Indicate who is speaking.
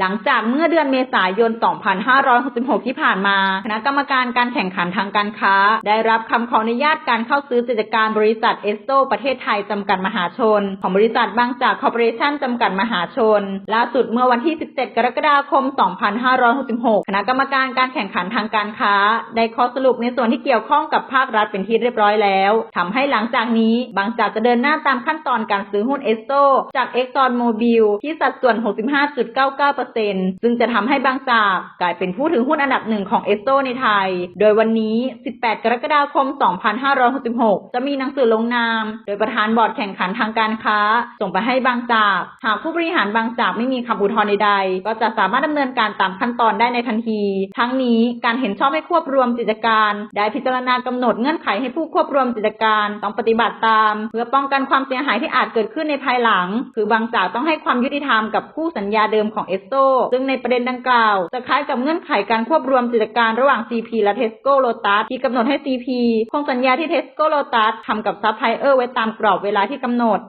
Speaker 1: หลังจากเมื่อเดือนเมษายน 2566 ที่ผ่านมา คณะกรรมการการแข่งขันทางการค้า ได้รับคำขออนุญาตการเข้าซื้อกิจการบริษัทเอสโซประเทศไทยจำกัดมหาชน ของบริษัทบางจากคอร์ปอเรชั่นจำกัดมหาชน ล่าสุดเมื่อวันที่ 17 กรกฎาคม 2566 คณะกรรมการการแข่งขันทางการค้า ได้ข้อสรุปในส่วนที่เกี่ยวข้องกับภาครัฐเป็นที่เรียบร้อยแล้วทำให้หลังจากนี้บางจากจะเดินหน้าตามขั้นตอนการซื้อหุ้นเอสโซจากเอ็กซอนโมบิลที่สัดส่วน 65.99%ซึ่งจะทำให้บางจากกลายเป็นผู้ถือหุ้นอันดับหนึ่งของเอสโซในไทย โดยวันนี้ 18 กรกฎาคม 2566 จะมีหนังสือลงนาม โดยประธานบอร์ดแข่งขันทางการค้า ส่งไปให้บางจาก หากผู้บริหารบางจากไม่มีคำอุทธรณ์ใดๆ ก็จะสามารถดำเนินการตามขั้นตอนได้ในทันที ทั้งนี้การเห็นชอบให้ควบรวมกิจการ ได้พิจารณากำหนดเงื่อนไขให้ผู้ควบรวมกิจการต้องปฏิบัติตาม เพื่อป้องกันความเสียหายที่อาจเกิดขึ้นในภายหลัง คือบางจากต้องให้ความยุติธรรมกับคู่สัญญาเดิมของเอสโซซึ่งในประเด็นดังกล่าว จะคล้ายกับเงื่อนไขการควบรวมกิจการระหว่าง CP และเทสโก้โลตัสที่กำหนดให้ CP คงสัญญาที่เทสโก้โลตัสทำกับซัพพลายเออร์ไว้ตามกรอบเวลาที่กำหนด